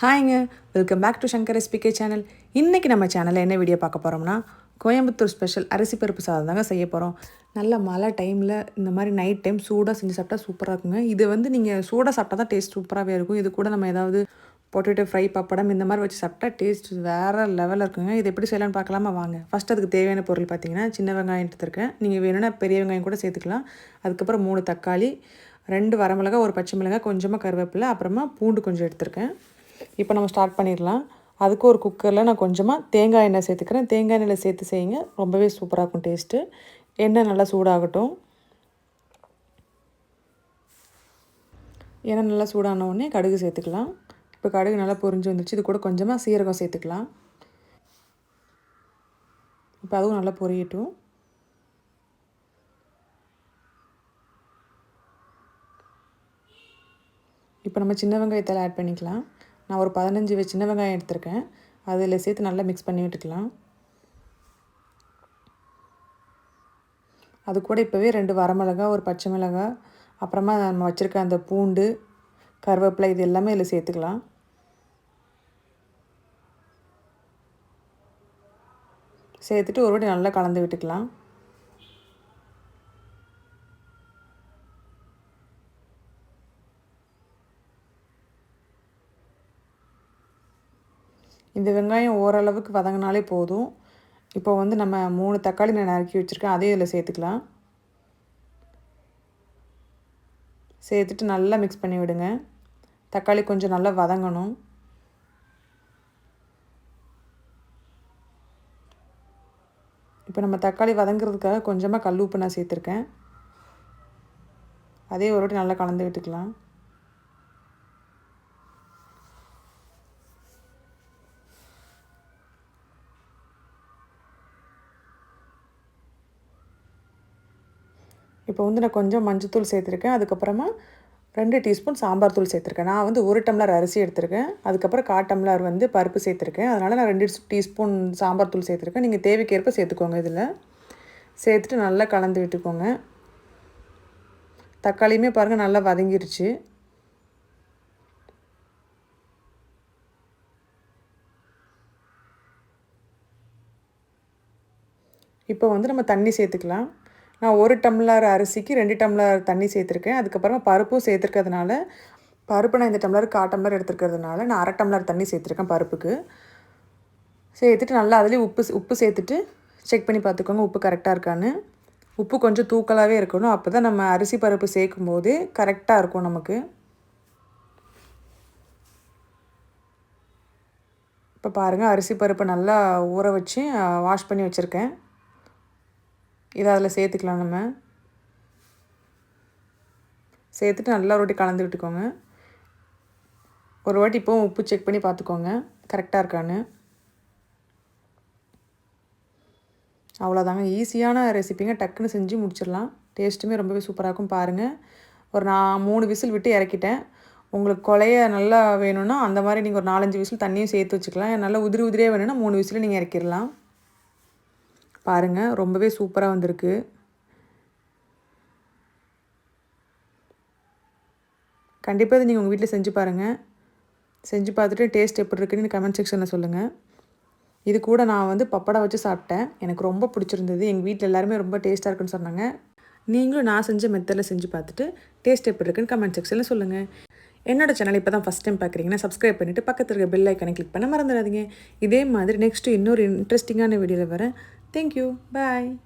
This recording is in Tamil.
ஹாய்ங்க welcome back to Shankar SPK channel இன்றைக்கி நம்ம சேனலில் என்ன வீடியோ பார்க்க போகிறோம்னா கோயம்புத்தூர் ஸ்பெஷல் அரிசி பருப்பு சாதம் தாங்க செய்ய போகிறோம் நல்ல மழை டைமில் இந்த மாதிரி நைட் டைம் சூடாக செஞ்சு சாப்பிட்டா சூப்பராக இருக்குங்க. இது வந்து நீங்கள் சூடாக சாப்பிட்டா தான் டேஸ்ட் சூப்பராகவே இருக்கும். இது கூட நம்ம ஏதாவது பொட்டேட்டோ ஃப்ரை பப்படம் இந்த மாதிரி வச்சு சாப்பிட்டா டேஸ்ட் வேறு லெவலில் இருக்குங்க. இது எப்படி செய்யலாம்னு பார்க்கலாமா? வாங்க. ஃபஸ்ட் அதுக்கு தேவையான பொருள் பார்த்தீங்கன்னா சின்ன வெங்காயம் எடுத்துருக்கேன் நீங்கள் வேணும்னா பெரிய வெங்காயம் கூட சேர்த்துக்கலாம். அதுக்கப்புறம் மூணு தக்காளி ரெண்டு வரமிளகா ஒரு பச்சை மிளகாய் கொஞ்சமாக கருவேப்பிலை அப்புறமா பூண்டு கொஞ்சம் எடுத்திருக்கேன். இப்போ நம்ம ஸ்டார்ட் பண்ணிடலாம். அதுக்கு ஒரு குக்கரில் நான் கொஞ்சமாக தேங்காய் எண்ணெய் சேர்த்துக்கிறேன். தேங்காய் எண்ணெயில் சேர்த்து செய்யுங்க. ரொம்பவே சூப்பராக இருக்கும் டேஸ்ட்டு எண்ணெய் நல்லா சூடாகட்டும். எண்ணெய் நல்லா சூடான உடனே கடுகு சேர்த்துக்கலாம். இப்போ கடுகு நல்லா பொரிஞ்சு வந்துச்சு இது கூட கொஞ்சமாக சீரகம் சேர்த்துக்கலாம். இப்போ அதுவும் நல்லா பொரியட்டும். இப்போ நம்ம சின்ன வெங்காயத்தில் ஆட் பண்ணிக்கலாம். நான் ஒரு பதினஞ்சு சின்ன வெங்காயம் எடுத்திருக்கேன். அதில் சேர்த்து நல்லா மிக்ஸ் பண்ணி விட்டுக்கலாம். அது கூட இப்போவே ரெண்டு வரமிளகா ஒரு பச்சை மிளகாய் அப்புறமா நம்ம வச்சுருக்க அந்த பூண்டு கருவேப்பிலை இது எல்லாமே இதில் சேர்த்துக்கலாம். சேர்த்துட்டு ஒரு வாட்டி நல்லா கலந்து விட்டுக்கலாம். இந்த வெங்காயம் ஓரளவுக்கு வதங்கினாலே போதும். இப்போ வந்து நம்ம மூணு தக்காளி நான் நறுக்கி வச்சுருக்கேன். அதையும் இதில் சேர்த்துக்கலாம். சேர்த்துட்டு நல்லா மிக்ஸ் பண்ணி விடுங்க. தக்காளி கொஞ்சம் நல்லா வதங்கணும். இப்போ நம்ம தக்காளி வதங்குறதுக்காக கொஞ்சமாக கல் உப்பு நான் சேர்த்துருக்கேன். அதே ஒரு வாட்டி நல்லா கலந்து விட்டுக்கலாம். இப்போ வந்து நான் கொஞ்சம் மஞ்சத்தூள் சேர்த்துருக்கேன். அதுக்கப்புறமா ரெண்டு டீஸ்பூன் சாம்பார் தூள் சேர்த்துருக்கேன். நான் வந்து ஒரு டம்ளர் அரிசி எடுத்திருக்கேன். அதுக்கப்புறம் கா டம்ளர் வந்து பருப்பு சேர்த்துருக்கேன். அதனால் நான் ரெண்டு டீஸ்பூன் சாம்பார் தூள் சேர்த்துருக்கேன். நீங்கள் தேவைக்கேற்ப சேர்த்துக்கோங்க இதில். சேர்த்துட்டு நல்லா கலந்து விட்டுக்கோங்க. தக்காளியுமே பாருங்கள் நல்லா வதங்கிருச்சு. இப்போ வந்து நம்ம தண்ணி சேர்த்துக்கலாம். நான் ஒரு டம்ளர் அரிசிக்கு ரெண்டு டம்ளர் தண்ணி சேர்த்துருக்கேன். அதுக்கப்புறமா பருப்பும் சேர்த்துருக்கிறதுனால பருப்பு நான் இந்த டம்ளர் கா டம்ளர் எடுத்துருக்கிறதுனால நான் அரை டம்ளர் தண்ணி சேர்த்துருக்கேன் பருப்புக்கு. சேர்த்துட்டு நல்லா அதுலேயும் உப்பு உப்பு சேர்த்துட்டு செக் பண்ணி பார்த்துக்கோங்க உப்பு கரெக்டாக இருக்கான்னு. உப்பு கொஞ்சம் தூக்கலாகவே இருக்கணும். அப்போ தான் நம்ம அரிசி பருப்பு சேர்க்கும் போது கரெக்டாக இருக்கும் நமக்கு. இப்போ பாருங்கள் அரிசி பருப்பை நல்லா ஊற வச்சு வாஷ் பண்ணி வச்சுருக்கேன். இதை அதில் சேர்த்துக்கலாம் நம்ம. சேர்த்துட்டு நல்லா ஒரு வாட்டி கலந்து விட்டுக்கோங்க. ஒரு வாட்டி இப்போவும் உப்பு செக் பண்ணி பார்த்துக்கோங்க. கரெக்டாக இருக்கான்னு. அவ்வளோதாங்க ஈஸியான ரெசிப்பிங்க டக்குன்னு செஞ்சு முடிச்சிடலாம். டேஸ்ட்டுமே ரொம்பவே சூப்பராக இருக்கும் பாருங்கள் ஒரு நான் மூணு விசில் விட்டு இறக்கிட்டேன். உங்களுக்கு கொலைய நல்லா வேணும்னா அந்த மாதிரி நீங்கள் ஒரு நாலஞ்சு விசில் தண்ணியும் சேர்த்து வச்சுக்கலாம். நல்லா உதிரி உதிரியாக வேணும்னா மூணு விசில் நீங்கள் இறக்கிடலாம். பாருங்கள் ரொம்பவே சூப்பராக வந்திருக்கு. கண்டிப்பாக இதை நீங்கள் உங்கள் வீட்டில் செஞ்சு பாருங்கள் செஞ்சு பார்த்துட்டு டேஸ்ட் எப்படி இருக்குன்னு கமெண்ட் செக்ஷனில் சொல்லுங்கள் இது கூட நான் வந்து பப்படா வச்சு சாப்பிட்டேன். எனக்கு ரொம்ப பிடிச்சிருந்தது. எங்கள் வீட்டில் எல்லாருமே ரொம்ப டேஸ்ட்டாக இருக்குன்னு சொன்னாங்க. நீங்களும் நான் செஞ்ச மெத்தடில் செஞ்சு பார்த்துட்டு டேஸ்ட் எப்படி இருக்குன்னு கமெண்ட் செக்ஷனில் சொல்லுங்கள் என்னோட சேனல் இப்போ தான் ஃபஸ்ட் டைம் பார்க்குறீங்கன்னா சப்ஸ்கிரைப் பண்ணிவிட்டு பக்கத்தில் இருக்க பெல் ஐக்கனை கிளிக் பண்ண மறந்துடாதீங்க. இதே மாதிரி நெக்ஸ்ட்டு இன்னொரு இன்ட்ரெஸ்டிங்கான வீடியோவில் வரேன் Thank you. Bye.